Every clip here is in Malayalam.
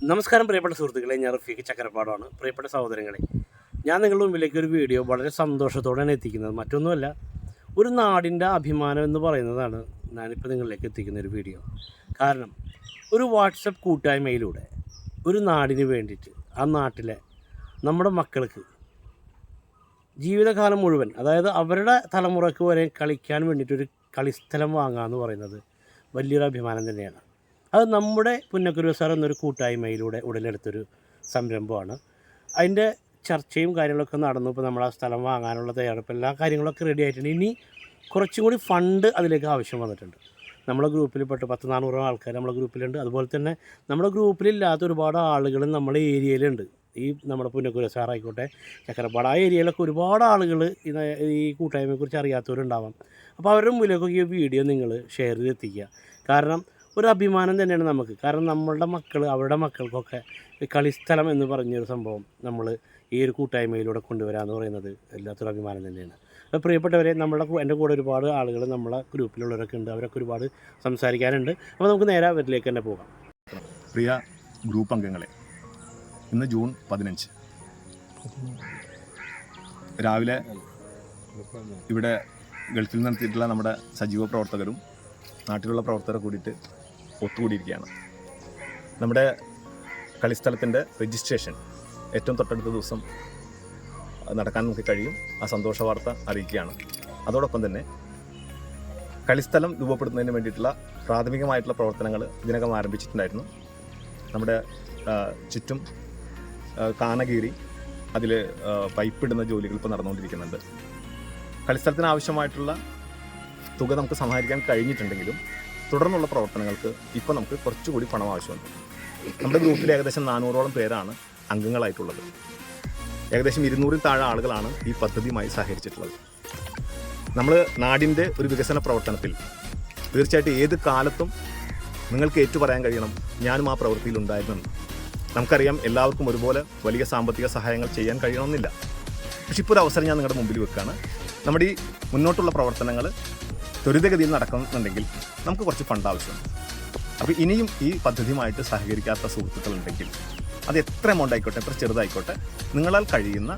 നമസ്കാരം പ്രിയപ്പെട്ട സുഹൃത്തുക്കളെ ഞാൻ റഫീഖ് ചക്കരപ്പാടാണ് പ്രിയപ്പെട്ട സഹോദരങ്ങളെ ഞാൻ നിങ്ങളുടെ മുമ്പിലേക്ക് ഒരു വീഡിയോ വളരെ സന്തോഷത്തോടെയാണ് എത്തിക്കുന്നത്. മറ്റൊന്നുമല്ല ഒരു നാടിന്റെ അഭിമാനം എന്ന് പറയുന്നതാണ് ഞാനിപ്പോൾ നിങ്ങളിലേക്ക് എത്തിക്കുന്ന ഒരു വീഡിയോ. കാരണം ഒരു വാട്സപ്പ് കൂട്ടായ്മയിലൂടെ ഒരു നാടിന് വേണ്ടിയിട്ട് ആ നാട്ടിലെ നമ്മുടെ മക്കൾക്ക് ജീവിതകാലം മുഴുവൻ അതായത് അവരുടെ തലമുറയ്ക്ക് വരെ കളിക്കാൻ വേണ്ടിയിട്ടൊരു കളിസ്ഥലം വാങ്ങുക എന്ന് പറയുന്നത് വലിയൊരു അഭിമാനം തന്നെയാണ്. അത് നമ്മുടെ പുന്നക്കുരു സാർ എന്നൊരു കൂട്ടായ്മയിലൂടെ ഉടലെടുത്തൊരു സംരംഭമാണ്. അതിന്റെ ചർച്ചയും കാര്യങ്ങളൊക്കെ നടന്നു. ഇപ്പോൾ നമ്മൾ ആ സ്ഥലം വാങ്ങാനുള്ള തയ്യാറെടുപ്പ് എല്ലാ കാര്യങ്ങളൊക്കെ റെഡി ആയിട്ടുണ്ട്. ഇനി കുറച്ചും കൂടി ഫണ്ട് അതിലേക്ക് ആവശ്യം വന്നിട്ടുണ്ട്. നമ്മുടെ ഗ്രൂപ്പിൽ പെട്ട് പത്ത് നാനൂറ് ആൾക്കാർ നമ്മുടെ ഗ്രൂപ്പിലുണ്ട് അതുപോലെ തന്നെ നമ്മുടെ ഗ്രൂപ്പിലില്ലാത്ത ഒരുപാട് ആളുകൾ നമ്മുടെ ഏരിയയിലുണ്ട് ഈ നമ്മുടെ പുന്നക്കുര സാറായിക്കോട്ടെ ചക്കരപ്പാട് ആ ഏരിയയിലൊക്കെ ഒരുപാട് ആളുകൾ ഈ കൂട്ടായ്മയെക്കുറിച്ച് അറിയാത്തവരുണ്ടാവാം. അപ്പോൾ അവരുടെ മുന്നിലേക്കൊക്കെ ഈ വീഡിയോ നിങ്ങൾ ഷെയർ ചെയ്തെത്തിക്കുക. കാരണം ഒരു അഭിമാനം തന്നെയാണ് നമുക്ക്. കാരണം നമ്മളുടെ മക്കൾ അവരുടെ മക്കൾക്കൊക്കെ കളിസ്ഥലം എന്ന് പറഞ്ഞൊരു സംഭവം നമ്മൾ ഈ ഒരു കൂട്ടായ്മയിലൂടെ കൊണ്ടുവരാമെന്ന് പറയുന്നത് എല്ലാത്തൊരു അഭിമാനം തന്നെയാണ്. അപ്പോൾ പ്രിയപ്പെട്ടവരെ നമ്മുടെ എന്റെ കൂടെ ഒരുപാട് ആളുകൾ നമ്മളെ ഗ്രൂപ്പിലുള്ളവരൊക്കെ ഉണ്ട്. അവരൊക്കെ ഒരുപാട് സംസാരിക്കാനുണ്ട്. അപ്പോൾ നമുക്ക് നേരെ അവരിലേക്ക് തന്നെ പോകാം. പ്രിയ ഗ്രൂപ്പ് അംഗങ്ങളെ ഇന്ന് ജൂൺ പതിനഞ്ച്. രാവിലെ ഇവിടെ ഗൾഫിൽ നടത്തിയിട്ടുള്ള നമ്മുടെ സജീവ പ്രവർത്തകരും നാട്ടിലുള്ള പ്രവർത്തകരെ കൂടിയിട്ട് ഒത്തുകൂടിയിരിക്കുകയാണ് നമ്മുടെ കളിസ്ഥലത്തിന്റെ രജിസ്ട്രേഷൻ ഏറ്റവും തൊട്ടടുത്ത ദിവസം നടക്കാൻ നമുക്ക് കഴിയും. ആ സന്തോഷ വാർത്ത അറിയിക്കുകയാണ്. അതോടൊപ്പം തന്നെ കളിസ്ഥലം രൂപപ്പെടുത്തുന്നതിന് വേണ്ടിയിട്ടുള്ള പ്രാഥമികമായിട്ടുള്ള പ്രവർത്തനങ്ങൾ ഇതിനകം ആരംഭിച്ചിട്ടുണ്ടായിരുന്നു. നമ്മുടെ ചുറ്റും കാനകീറി അതിൽ പൈപ്പിടുന്ന ജോലികൾ ഇപ്പോൾ നടന്നുകൊണ്ടിരിക്കുന്നുണ്ട്. കളിസ്ഥലത്തിന് ആവശ്യമായിട്ടുള്ള തുക നമുക്ക് സമാഹരിക്കാൻ കഴിഞ്ഞിട്ടുണ്ടെങ്കിലും തുടർന്നുള്ള പ്രവർത്തനങ്ങൾക്ക് ഇപ്പോൾ നമുക്ക് കുറച്ചുകൂടി പണം ആവശ്യമുണ്ട്. നമ്മുടെ ഗ്രൂപ്പിൽ ഏകദേശം നാനൂറോളം പേരാണ് അംഗങ്ങളായിട്ടുള്ളത്. ഏകദേശം ഇരുന്നൂറിൽ താഴെ ആളുകളാണ് ഈ പദ്ധതിയുമായി സഹകരിച്ചിട്ടുള്ളത്. നമ്മൾ നാടിന്റെ ഒരു വികസന പ്രവർത്തനത്തിൽ തീർച്ചയായിട്ടും ഏത് കാലത്തും നിങ്ങൾക്ക് ഏറ്റുപറയാൻ കഴിയണം ഞാനും ആ പ്രവൃത്തിയിൽ ഉണ്ടായിരുന്നെന്ന്. നമുക്കറിയാം എല്ലാവർക്കും ഒരുപോലെ വലിയ സാമ്പത്തിക സഹായങ്ങൾ ചെയ്യാൻ കഴിയണമെന്നില്ല. പക്ഷെ ഇപ്പോൾ ഒരു അവസരം ഞാൻ നിങ്ങളുടെ മുമ്പിൽ വെക്കുകയാണ്. നമ്മുടെ ഈ മുന്നോട്ടുള്ള പ്രവർത്തനങ്ങൾ ത്വരിതഗതിയിൽ നടക്കുന്നുണ്ടെങ്കിൽ നമുക്ക് കുറച്ച് ഫണ്ട് ആവശ്യമുണ്ട്. അപ്പോൾ ഇനിയും ഈ പദ്ധതിയുമായിട്ട് സഹകരിക്കാത്ത സുഹൃത്തുക്കളുണ്ടെങ്കിൽ അത് എത്ര എമൗണ്ട് ആയിക്കോട്ടെ എത്ര ചെറുതായിക്കോട്ടെ നിങ്ങളാൽ കഴിയുന്ന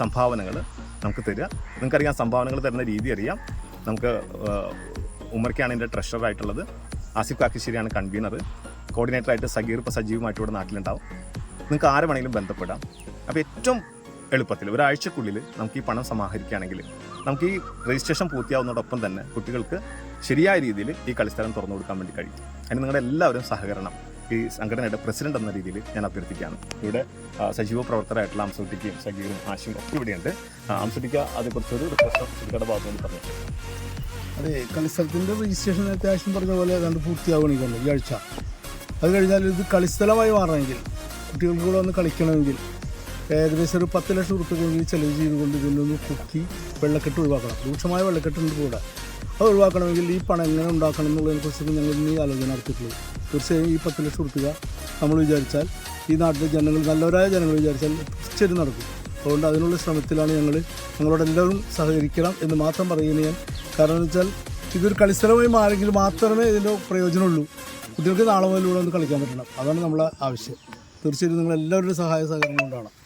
സംഭാവനകൾ നമുക്ക് തരിക. നിങ്ങൾക്കറിയാം സംഭാവനകൾ തരുന്ന രീതി അറിയാം. നമുക്ക് ഉമ്മർക്കാണ് എന്റെ ട്രഷറായിട്ടുള്ളത് ആസിഫ് കാക്കിശ്ശേരിയാണ് കൺവീനർ കോർഡിനേറ്ററായിട്ട് സഗീർ ഇപ്പോൾ സജീവമായിട്ട് ഇവിടെ നാട്ടിലുണ്ടാവും. നിങ്ങൾക്ക് ആരെ വേണമെങ്കിലും ബന്ധപ്പെടാം. അപ്പോൾ ഏറ്റവും എളുപ്പത്തിൽ. ഒരാഴ്ചക്കുള്ളിൽ നമുക്ക് ഈ പണം സമാഹരിക്കുകയാണെങ്കിൽ നമുക്ക് ഈ രജിസ്ട്രേഷൻ പൂർത്തിയാവുന്നതോടൊപ്പം തന്നെ കുട്ടികൾക്ക് ശരിയായ രീതിയിൽ ഈ കളിസ്ഥലം തുറന്നു കൊടുക്കാൻ വേണ്ടി കഴിയും. അതിന് നിങ്ങളുടെ എല്ലാവരും സഹകരണം. ഈ സംഘടനയുടെ പ്രസിഡന്റ് എന്ന രീതിയിൽ ഞാൻ അഭ്യർത്ഥിക്കുകയാണ്. ഇവിടെ സജീവ പ്രവർത്തകരായിട്ടുള്ള അംസുട്ടിക്കും സഗീറും ആശയും ഒക്കെ ഇവിടെയുണ്ട്. അംസുട്ടിക്ക അതേക്കുറിച്ചൊരു റിക്വസ്റ്റ് അംസുട്ടിക്കയുടെ ഭാഗത്ത് പറഞ്ഞു അതെ കളിസ്ഥലത്തിന്റെ രജിസ്ട്രേഷൻ അത്യാവശ്യം പറഞ്ഞ പോലെ ഏതാണ്ട് പൂർത്തിയാവണമെങ്കിൽ ഈ ആഴ്ച. അത് കഴിഞ്ഞാൽ ഇത് കളിസ്ഥലമായി മാറണമെങ്കിൽ കുട്ടികൾക്ക് കൂടെ വന്ന് കളിക്കണമെങ്കിൽ ഏകദേശം ഒരു പത്ത് ലക്ഷം റുപ്യക്കെങ്കിലും ചെലവ് ചെയ്തുകൊണ്ട് ഇതിനൊന്ന് കുത്തി വെള്ളക്കെട്ട് ഒഴിവാക്കണം. രൂക്ഷമായ വെള്ളക്കെട്ടുണ്ട് കൂടെ അത് ഒഴിവാക്കണമെങ്കിൽ ഈ പണം എങ്ങനെ ഉണ്ടാക്കണം എന്നുള്ളതിനെക്കുറിച്ച് ഞങ്ങൾ ഇന്ന് ആലോചന നടത്തിയിട്ടുള്ളത് തീർച്ചയായും ഈ പത്ത് ലക്ഷം റുപ്യ നമ്മൾ വിചാരിച്ചാൽ ഈ നാട്ടിലെ ജനങ്ങൾ നല്ലവരായ ജനങ്ങൾ വിചാരിച്ചാൽ തീർച്ചയായിട്ടും നടക്കും. അതുകൊണ്ട് അതിനുള്ള ശ്രമത്തിലാണ് ഞങ്ങൾ ഞങ്ങളോട് എല്ലാവരും സഹകരിക്കണം എന്ന് മാത്രം പറയുന്നത് ഞാൻ. കാരണം എന്ന് വെച്ചാൽ ഇതൊരു കളിസ്ഥലമായി മാറിയെങ്കിൽ മാത്രമേ ഇതിന്റെ പ്രയോജനമുള്ളൂ. കുട്ടികൾക്ക് നാളെ മുതലൂടെ ഒന്ന് കളിക്കാൻ പറ്റണം. അതാണ് നമ്മളെ ആവശ്യം. തീർച്ചയായിട്ടും നിങ്ങൾ എല്ലാവരുടെയും സഹായ സഹകരണം കൊണ്ടാണ്.